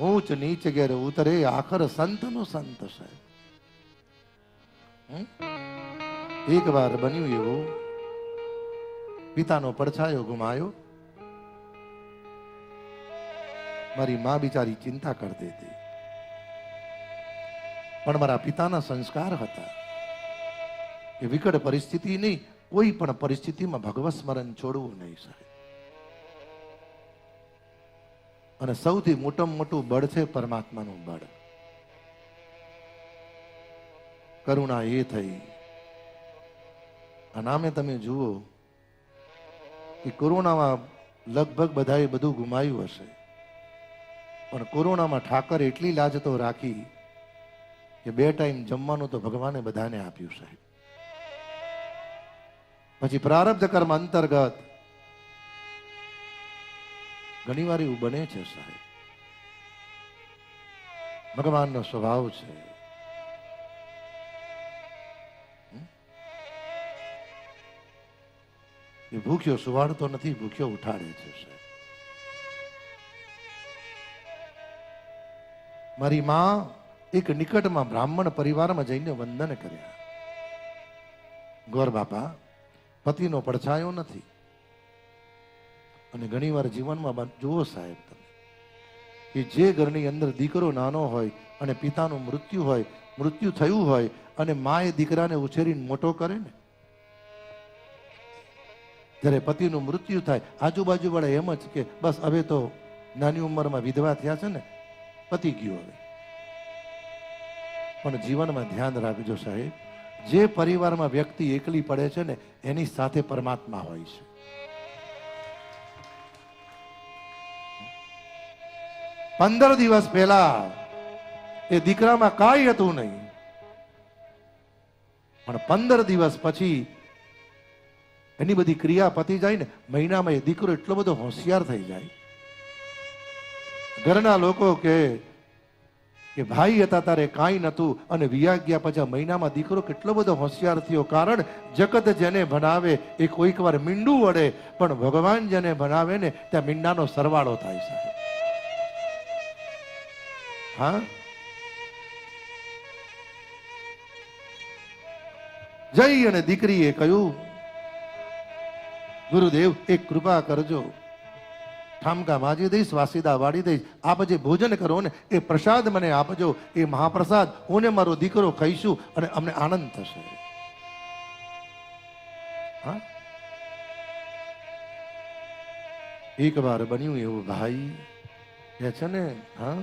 ઊંચ નીચ ઘેર ઉતરે, આખર સંતનો સંત સાહેબ એક વાર બન્યું એવું. પિતાનો પડછાયો ગુમાયો. મારી મા બિચારી ચિંતા કરતી હતી. પણ મારા પિતાના સંસ્કાર હતા. એ વિકટ પરિસ્થિતિ નહીં, કોઈ પણ પરિસ્થિતિમાં ભગવત સ્મરણ છોડવું નહીં સાહેબ. અને સૌથી મોટામાં મોટું બળ છે પરમાત્માનું બળ. કરુણા એ થઈ. આ નામે તમે જુઓ કે કોરોનામાં લગભગ બધાએ બધું ગુમાયું હશે. પણ કોરોનામાં ઠાકર એટલી લાજ તો રાખી કે બે ટાઈમ જમવાનું તો ભગવાને બધાને આપ્યું સાહેબ. પછી પ્રારબ્ધ કર્મ અંતર્ગત ઘણી વાર એવું બને છે સાહેબ. ભગવાનનો સ્વભાવ છે. એ ભૂખ્યો સુવાડતો નથી, ભૂખ્યો ઉઠાડે છે સાહેબ. મારી માં એક નિકટમાં બ્રાહ્મણ પરિવારમાં જઈને વંદન કર્યા. ગોર બાપા, પતિનો પડછાયો નથી. અને ઘણીવાર જીવનમાં જુઓ સાહેબ તમે, કે જે ઘરની અંદર દીકરો નાનો હોય અને પિતાનું મૃત્યુ હોય, મૃત્યુ થયું હોય અને માએ દીકરાને ઉછેરીને મોટો કરે ને? જ્યારે પતિનું મૃત્યુ થાય, આજુબાજુવાળા એમ જ કે, બસ હવે તો નાની ઉંમરમાં વિધવા થયા છે ને, પતિ ગયો હવે. પણ જીવનમાં ધ્યાન રાખજો સાહેબ, જે પરિવારમાં વ્યક્તિ એકલી પડે છે ને, એની સાથે પરમાત્મા હોય છે. પંદર દિવસ પહેલા એ દીકરામાં કાંઈ હતું નહીં. પણ પંદર દિવસ પછી એની બધી ક્રિયા પતી જાય ને, મહિનામાં એ દીકરો એટલો બધો હોશિયાર થઈ જાય. ઘરના લોકો કે કે ભાઈ હતા તારે કાંઈ નહોતું અને વિયા ગયા પછી મહિનામાં દીકરો કેટલો બધો હોશિયાર થયો. કારણ જગત જેને ભણાવે એ કોઈક વાર મીંડું વડે પણ ભગવાન જેને ભણાવે ને, ત્યાં મીંડાનો સરવાળો થાય છે હા? જઈ અને દીકરીએ કહ્યું, ગુરુદેવ, એક કૃપા કરજો. ઠામકા માજી દઈશ, વાસીદા વાળી દઈશ. આપ જે ભોજન કરો ને, એ પ્રસાદ મને આપજો. એ મહાપ્રસાદ હું મારો દીકરો ખાઈશું અને અમને આનંદ થશે. હા? એક વાર બન્યું એવું ભાઈ. કે છે ને, હા?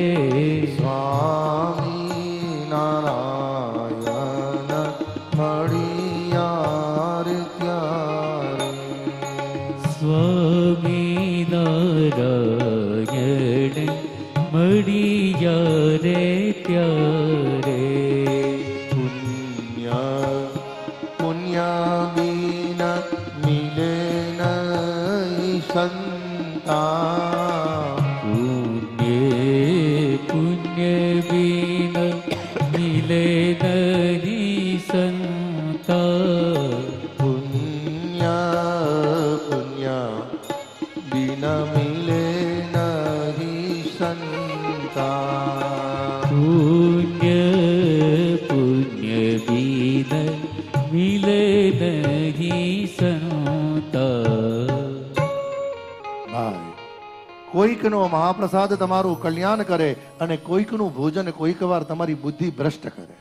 કોઈકનો મહાપ્રસાદ તમારું કલ્યાણ કરે અને કોઈકનું ભોજન કોઈક વાર તમારી બુદ્ધિ ભ્રષ્ટ કરે?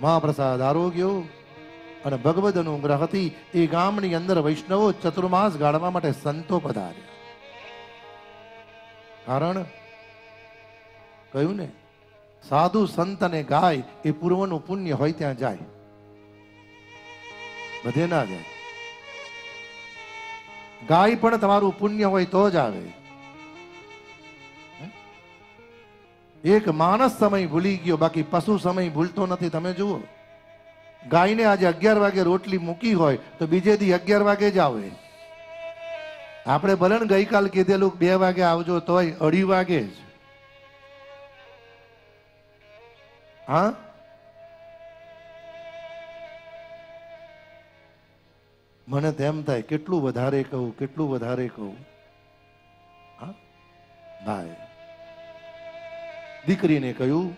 મહાપ્રસાદ આરોગ્યો અને ભગવદ અનુગ્રહથી એ ગામની અંદર વૈષ્ણવો ચતુર્માસ ગાળવા માટે સંતો પધાર્યા. કારણ કહ્યું ને સાધુ સંત અને ગાય એ પૂર્વનું પુણ્ય હોય ત્યાં જાય. બધે ના જાય. ગાય પણ તમારું પુણ્ય હોય તો જ આવે. એક માણસ સમય ભૂલી ગયો, બાકી પશુ સમય ભૂલતો નથી, તમે જુઓ. ગાયને આજે અગિયાર વાગે રોટલી મૂકી હોય, તો બીજે દી અગિયાર વાગે જ આવે. આપણે ભલે ને ગઈકાલ કીધેલું બે વાગે આવજો તોય અઢી વાગે જ. હા? મને તેમ થાય, કેટલું વધારે કહું, કેટલું વધારે કહું? હા? ભાઈ, દીકરીને કહ્યું,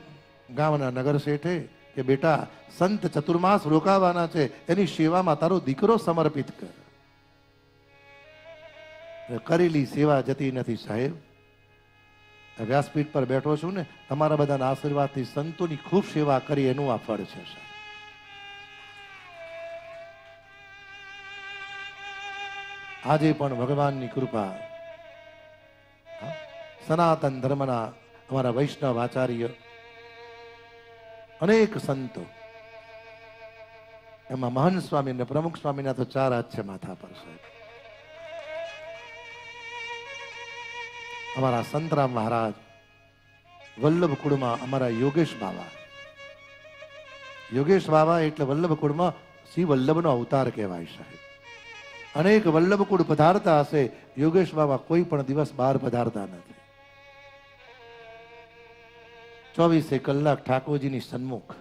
ગામના નગર શેઠે કે બેટા, સંત ચતુર્માસ રોકાવાના છે, એની સેવામાં તારો દીકરો સમર્પિત કર. કરેલી સેવા જતી નથી સાહેબ. વ્યાસપીઠ પર બેઠો છું ને, તમારા બધાના આશીર્વાદથી સંતોની ખૂબ સેવા કરી, એનું આ ફળ છે સાહેબ. આજે પણ ભગવાનની કૃપા. સનાતન ધર્મના અમારા વૈષ્ણવ આચાર્ય, અનેક સંતો. એમાં મહાન સ્વામી અને પ્રમુખ સ્વામીના તો ચાર હાથ છે માથા પર, સાહેબ. અમારા સંતરામ મહારાજ વલ્લભ કુળમાં અમારા યોગેશ બાબા યોગેશ બાબા એટલે વલ્લભ કુળમાં શ્રી વલ્લભનો અવતાર કહેવાય, સાહેબ. અનેક વલ્લભ કુળ પધારતા હશે. યોગેશ બાબા કોઈ પણ દિવસ બહાર પધારતા નથી. ચોવીસે કલાક ઠાકોરજીની સન્મુખ.